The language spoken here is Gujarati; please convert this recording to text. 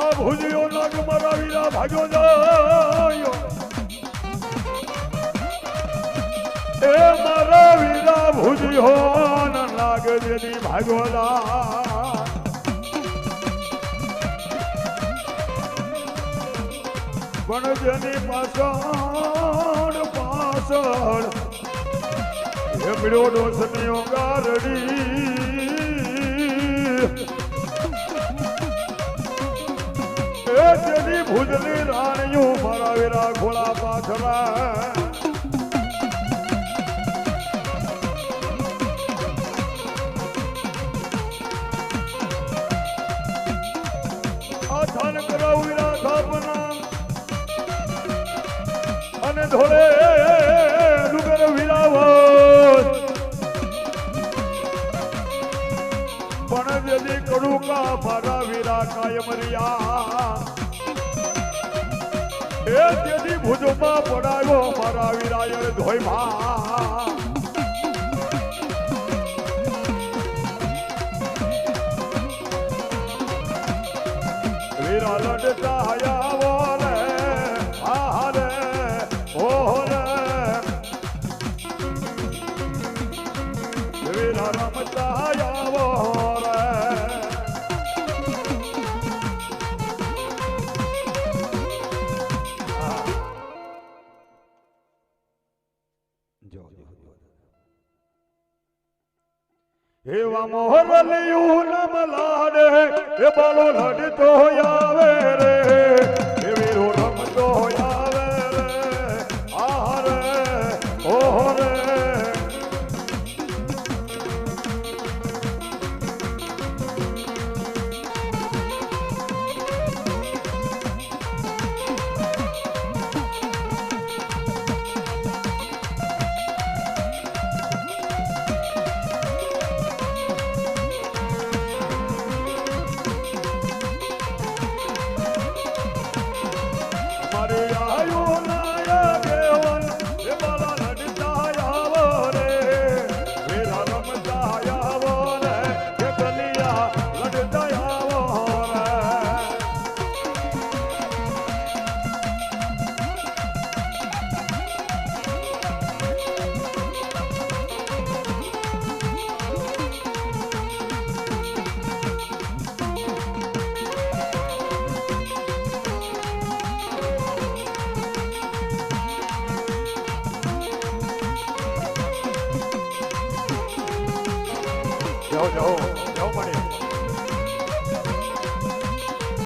આ ભુજિયો નાગ મારા વીરા ભાગ્યો જાય એ મારા વીરા ભુજિયો નાગ જેની જાય પણ જેની પાછળ પાછળ એમડ્યો ડોસની ગારડી જેની રાણિયું મારા વીરા ઘોડા પાછળ થાન કરાવું અને ધોળે ડુગર વિરાવત પણ જદી કડુકા મારા વીરા કાયમ રહ્યા એ તેથી ભુજમાં પડાયો મારા વીરાયણ ધોઈમાં. વીરા લડતા આવો રે આ રે ઓ રે વીરા રમતા આવો એવા મોહરલિયું નમ લાડે એ બાળો લડતો આવે રે. જાઓ જાઓ જાઓ પડે